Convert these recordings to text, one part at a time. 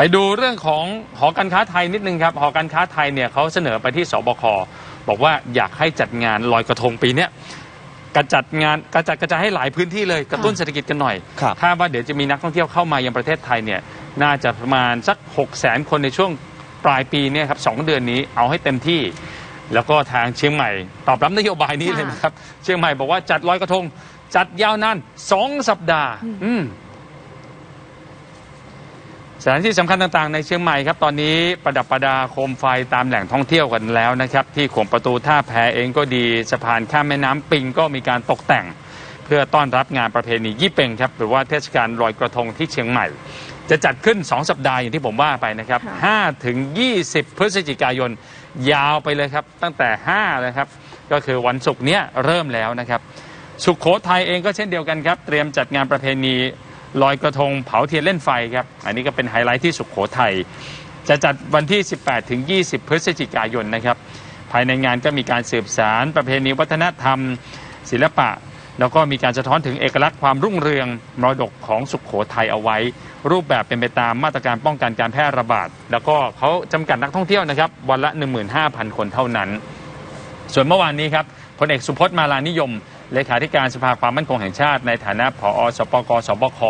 ไปดูเรื่องของหอการค้าไทยนิดนึงครับหอการค้าไทยเนี่ยเขาเสนอไปที่สบคบอกว่าอยากให้จัดงานลอยกระทงปีเนี้ยกระจัดงานกระจัดกระจายให้หลายพื้นที่เลยกระตุ้นเศรษฐกิจกันหน่อยครับ คาดว่าเดี๋ยวจะมีนักท่องเที่ยวเข้ามายังประเทศไทยเนี่ยน่าจะประมาณสัก6 0 0 0 0 0คนในช่วงปลายปีเนี่ยครับสองเดือนนี้เอาให้เต็มที่ แล้วก็ทางเชียงใหม่ตอบรับนโยบายนี้เลยนะครับ เชียงใหม่บอกว่าจัดลอยกระทง จัดยาวนานสองสัปดาห์ อืม สถานที่สำคัญต่างๆ ในเชียงใหม่ครับตอนนี้ประดับประดาโคมไฟตามแหล่งท่องเที่ยวกันแล้วนะครับ ที่ขวงประตูท่าแพเองก็ดีสะพานข้ามแม่น้ำปิงก็มีการตกแต่ง เพื่อต้อนรับงานประเพณียี่เปงครับหรือว่าเทศกาลลอยกระทงที่เชียงใหม่ จะจัดขึ้น 2 สัปดาห์อย่างที่ผมว่าไปนะครับค่ะ5ถึง 20 พฤศจิกายนยาวไปเลยครับ ตั้งแต่5เลยครับก็คือวันศุกร์เนี้ยเริ่มแล้วนะครับ สุขโขทัยเองก็เช่นเดียวกันครับ เตรียมจัดงานประเพณี ลอยกระทงเผาเทียนเล่นไฟครับ อันนี้ก็เป็นไฮไลท์ที่สุขโขทัยจะจัดวันที่ 18 ถึง 20 พฤศจิกายนนะครับ ภายในงานก็มีการสืบสารประเพณีวัฒนธรรม ศิลปะ แล้วก็มีการสะท้อนถึงเอกลักษณ์ความรุ่งเรืองมรดกของสุขโขทัยเอาไว้ รูปแบบเป็นไปตามมาตรการป้องกันการแพร่ระบาด แล้วก็เขาจำกัดนักท่องเที่ยวนะครับ วันละ 15,000 คนเท่านั้น ส่วนเมื่อวานนี้ครับพลเอกสุพจน์มาลานิยม เลขาธิการสภาความมั่นคงแห่งชาติ ในฐานะผอสปกสบค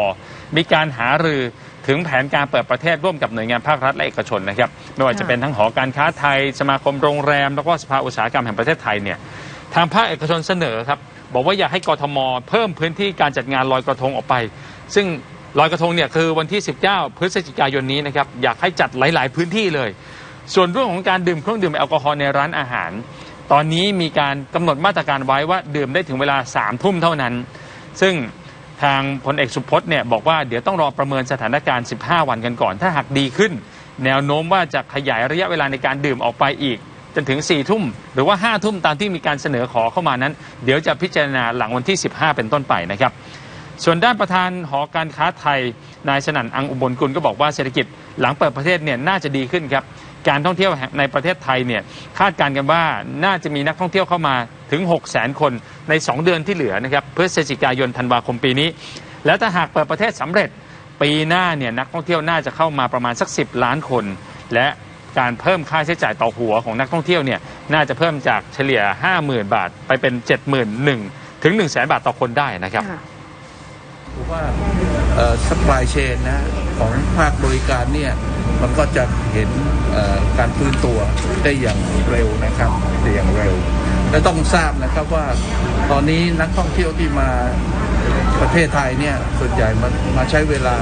มีการหารือถึงแผนการเปิดประเทศร่วมกับหน่วยงานภาครัฐและเอกชนนะครับ ไม่ว่าจะเป็นทั้งหอการค้าไทย สมาคมโรงแรม แล้วก็สภาอุตสาหกรรมแห่งประเทศไทยเนี่ยทางภาคเอกชนเสนอครับบอกว่าอยากให้กทม เพิ่มพื้นที่การจัดงานลอยกระทงออกไป ซึ่งลอยกระทงเนี่ยคือวันที่ 19 พฤศจิกายนนี้นะครับอยากให้จัดหลาย ๆ พื้นที่เลย ส่วนเรื่องของการดื่มเครื่องดื่มแอลกอฮอล์ในร้านอาหาร ตอนนี้มีการกำหนดมาตรการไว้ว่าดื่มได้ถึงเวลา3ามทุ่มเท่านั้น ซึ่งทางพลเอกสุพจน์เนี่ยบอกว่าเดี๋ยวต้องรอประเมินสถานการณ์ 15 วันกันก่อน ถ้าหากดีขึ้น แนวโน้มว่าจะขยายระยะเวลาในการดื่มออกไปอีก จนถึง4ี่ทุ่มหรือว่า5้าทุ่มตามที่มีการเสนอขอเข้ามานั้น เดี๋ยวจะพิจารณาหลังวันที่ 15 เป็นต้นไปนะครับ ส่วนด้านประธานหอการค้าไทยนายสนั่นอังอุบลกุลก็บอกว่าเศรษฐกิจหลังเปิดประเทศเนี่ยน่าจะดีขึ้นครับ การท่องเที่ยวในประเทศไทยเนี่ยคาดการณ์กันว่าน่าจะมีนักท่องเที่ยวเข้ามาถึง 6 0 0 0 0 0 คนใน 2 เดือนที่เหลือนะครับพฤศจิกายนธันวาคมปีนี้ แล้วถ้าหากเปิดประเทศสำเร็จปีหน้าเนี่ยนักท่องเที่ยวน่าจะเข้ามาประมาณสัก 10 ล้านคน และการเพิ่มค่าใช้จ่ายต่อหัวของนักท่องเที่ยวเนี่ยน่าจะเพิ่มจากเฉลี่ย 50,000 บาท ไปเป็น 71,000ถึง1 0 0 0 0แบาทต่อคนได้นะครับค่ะผมว่าสปายเชนนะ ของภาคบริการเนี่ยมันก็จะเห็นการฟื้นตัวได้อย่างเร็วนะครับได้อย่างเร็ว และต้องทราบนะครับว่าตอนนี้นักท่องเที่ยวที่มาประเทศไทยเนี่ยส่วนใหญ่มามาใช้เวลา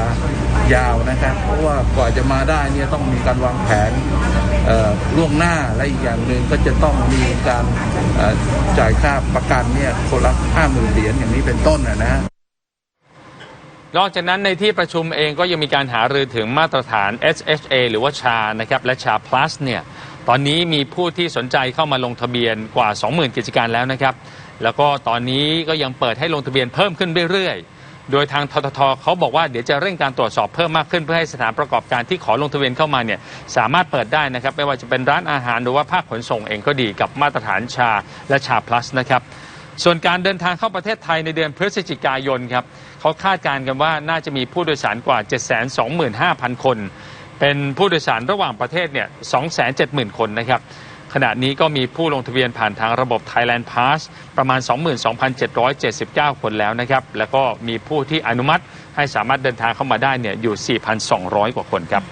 ยาวนะครับ เพราะว่ากว่าจะมาได้เนี่ยต้องมีการวางแผนล่วงหน้าและอีกอย่างหนึ่งก็จะต้องมีการจ่ายค่าประกันเนี่ยคนละห้าหมื่นเหรียญอย่างนี้เป็นต้นนะนะ นอกจากนั้นในที่ประชุมเองก็ยังมีการหารือถึงมาตรฐาน SHA หรือว่าชานะครับและชา plus เนี่ยตอนนี้มีผู้ที่สนใจเข้ามาลงทะเบียนกว่า 20,000 กิจการแล้วนะครับ แล้วก็ตอนนี้ก็ยังเปิดให้ลงทะเบียนเพิ่มขึ้นเรื่อยๆ โดยทางทททเขาบอกว่าเดี๋ยวจะเร่งการตรวจสอบเพิ่มมากขึ้นเพื่อให้สถานประกอบการที่ขอลงทะเบียนเข้ามาเนี่ยสามารถเปิดได้นะครับ ไม่ว่าจะเป็นร้านอาหารหรือว่าภาคขนส่งเองก็ดีกับมาตรฐานชาและชา plus นะครับ ส่วนการเดินทางเข้าประเทศไทยในเดือนพฤศจิกายนครับเขาคาดการณ์กันว่าน่าจะมีผู้โดยสารกว่า 725,000 คน เป็นผู้โดยสารระหว่างประเทศเนี่ย270,000 คนนะครับขณะนี้ก็มีผู้ลงทะเบียนผ่านทางระบบ Thailand Pass ประมาณ 22,779 คนแล้วนะครับ แล้วก็มีผู้ที่อนุมัติให้สามารถเดินทางเข้ามาได้เนี่ยอยู่ 4,200 กว่าคนครับ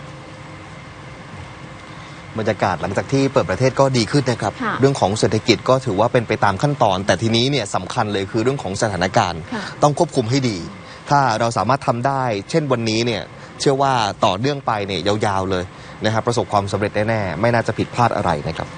บรรยากาศหลังจากที่เปิดประเทศก็ดีขึ้นนะครับ ค่ะเรื่องของเศรษฐกิจก็ถือว่าเป็นไปตามขั้นตอน แต่ทีนี้เนี่ยสำคัญเลยคือเรื่องของสถานการณ์ ค่ะ ต้องควบคุมให้ดี ถ้าเราสามารถทำได้ เช่นวันนี้เนี่ยเชื่อว่าต่อเนื่องไปเนี่ยยาวๆเลยนะครับประสบความสำเร็จแน่ๆไม่น่าจะผิดพลาดอะไรนะครับ